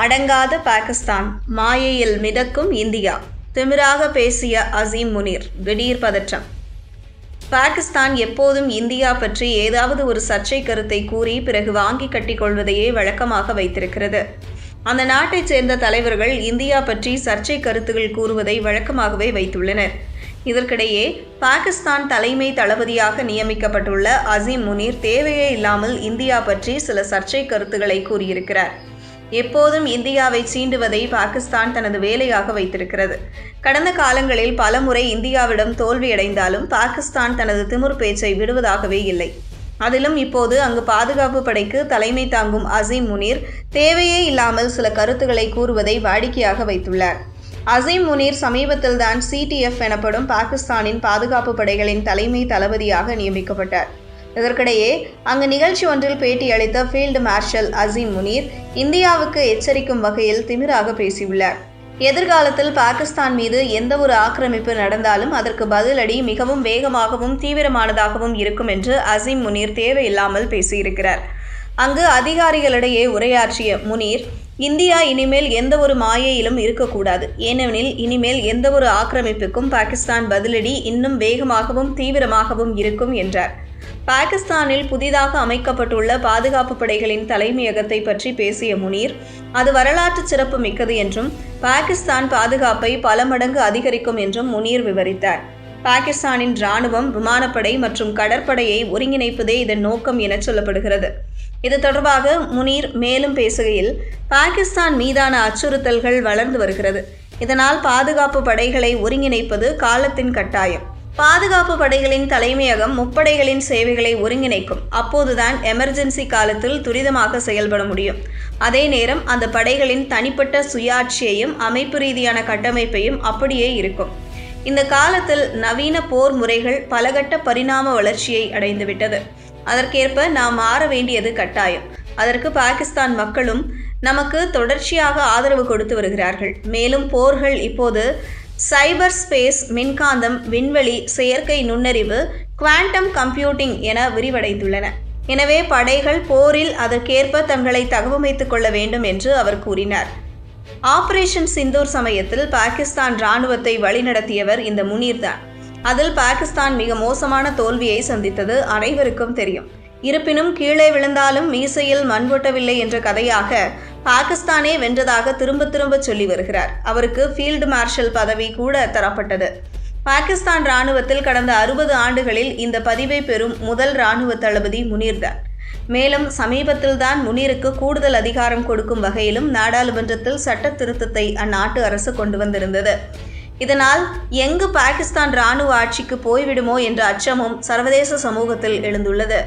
அடங்காத பாகிஸ்தான் மாயையில் மிதக்கும் இந்தியா. திமிராக பேசிய அசீம் முனீர் திடீர் பதற்றம். பாகிஸ்தான் எப்போதும் இந்தியா பற்றி ஏதாவது ஒரு சர்ச்சை கருத்தை கூறி பிறகு வாங்கி கட்டிக்கொள்வதையே வழக்கமாக வைத்திருக்கிறது. அந்த நாட்டைச் சேர்ந்த தலைவர்கள் இந்தியா பற்றி சர்ச்சை கருத்துகள் கூறுவதை வழக்கமாகவே வைத்துள்ளனர். இதற்கிடையே பாகிஸ்தான் தலைமை தளபதியாக நியமிக்கப்பட்டுள்ள அசீம் முனீர் தேவையே இல்லாமல் இந்தியா பற்றி சில சர்ச்சை கருத்துக்களை கூறியிருக்கிறார். எப்போதும் இந்தியாவை சீண்டுவதை பாகிஸ்தான் தனது வேலையாக வைத்திருக்கிறது. கடந்த காலங்களில் பலமுறை இந்தியாவிடம் தோல்வியடைந்தாலும் பாகிஸ்தான் தனது திமிர் பேச்சை விடுவதாகவே இல்லை. அதிலும் இப்போது அங்கு பாதுகாப்பு படைக்கு தலைமை தாங்கும் அசீம் முனீர் தேவையே இல்லாமல் சில கருத்துக்களை கூறுவதை வாடிக்கையாக வைத்துள்ளார். அசீம் முனீர் சமீபத்தில்தான் சிடிஎஃப் எனப்படும் பாகிஸ்தானின் பாதுகாப்பு படைகளின் தலைமை தளபதியாக நியமிக்கப்பட்டார். இதற்கிடையே அங்கு நிகழ்ச்சி ஒன்றில் பேட்டியளித்த ஃபீல்டு மார்ஷல் அசீம் முனீர் இந்தியாவுக்கு எச்சரிக்கும் வகையில் திமிராக பேசியுள்ளார். எதிர்காலத்தில் பாகிஸ்தான் மீது எந்த ஒரு ஆக்கிரமிப்பு நடந்தாலும் அதற்கு பதிலடி மிகவும் வேகமாகவும் தீவிரமானதாகவும் இருக்கும் என்று அசீம் முனீர் தேவையில்லாமல் பேசியிருக்கிறார். அங்கு அதிகாரிகளிடையே உரையாற்றிய முனீர் இந்தியா இனிமேல் எந்த ஒரு மாயையிலும் இருக்கக்கூடாது. ஏனெனில் இனிமேல் எந்த ஒரு ஆக்கிரமிப்புக்கும் பாகிஸ்தான் பதிலடி இன்னும் வேகமாகவும் தீவிரமாகவும் இருக்கும் என்றார். பாகிஸ்தானில் புதிதாக அமைக்கப்பட்டுள்ள பாதுகாப்பு படைகளின் தலைமையகத்தை பற்றி பேசிய முனீர் அது வரலாற்று சிறப்பு மிக்கது என்றும் பாகிஸ்தான் பாதுகாப்பை பல மடங்கு அதிகரிக்கும் என்றும் முனீர் விவரித்தார். பாகிஸ்தானின் இராணுவம் விமானப்படை மற்றும் கடற்படையை ஒருங்கிணைப்பதே இதன் நோக்கம் என சொல்லப்படுகிறது. இது தொடர்பாக முனீர் மேலும் பேசுகையில் பாகிஸ்தான் மீதான அச்சுறுத்தல்கள் வளர்ந்து வருகிறது. இதனால் பாதுகாப்பு படைகளை ஒருங்கிணைப்பது காலத்தின் கட்டாயம். பாதுகாப்பு படைகளின் தலைமையகம் முப்படைகளின் சேவைகளை ஒருங்கிணைக்கும். அப்போதுதான் எமர்ஜென்சி காலத்தில் துரிதமாக செயல்பட முடியும். அதே நேரம் அந்த படைகளின் தனிப்பட்ட சுயாட்சியையும் அமைப்பு ரீதியான கட்டமைப்பையும் அப்படியே இருக்கும். இந்த காலத்தில் நவீன போர் முறைகள் பலகட்ட பரிணாம வளர்ச்சியை அடைந்துவிட்டது. அதற்கேற்ப நாம் மாற வேண்டியது கட்டாயம். அதற்கு பாகிஸ்தான் மக்களும் நமக்கு தொடர்ச்சியாக ஆதரவு கொடுத்து வருகிறார்கள். மேலும் போர்கள் இப்போது சைபர் ஸ்பேஸ் மின்காந்தம் விண்வெளி செயற்கை நுண்ணறிவு குவாண்டம் கம்ப்யூட்டிங் என விரிவடைந்துள்ளன. எனவே படைகள் போரில் அதற்கேற்ப தங்களை தகவமைத்துக் கொள்ள வேண்டும் என்று அவர் கூறினார். ஆபரேஷன் சிந்தூர் சமயத்தில் பாகிஸ்தான் இராணுவத்தை வழிநடத்தியவர் இந்த முனீர்தான் அதில் பாகிஸ்தான் மிக மோசமான தோல்வியை சந்தித்தது அனைவருக்கும் தெரியும். இருப்பினும் கீழே விழுந்தாலும் மீசையில் மண் ஒட்டவில்லை என்ற கதையாக பாகிஸ்தானே வென்றதாக திரும்ப திரும்ப சொல்லி வருகிறார். அவருக்கு ஃபீல்டு மார்ஷல் பதவி கூட தரப்பட்டது. பாகிஸ்தான் இராணுவத்தில் கடந்த அறுபது ஆண்டுகளில் இந்த பதிவை பெறும் முதல் இராணுவ தளபதி முனீர்தான் மேலும் சமீபத்தில்தான் முனீருக்கு கூடுதல் அதிகாரம் கொடுக்கும் வகையிலும் நாடாளுமன்றத்தில் சட்ட திருத்தத்தை அந்நாட்டு அரசு கொண்டு வந்திருந்தது. இதனால் எங்கு பாகிஸ்தான் இராணுவ ஆட்சிக்கு போய்விடுமோ என்ற அச்சமும் சர்வதேச சமூகத்தில் எழுந்துள்ளது.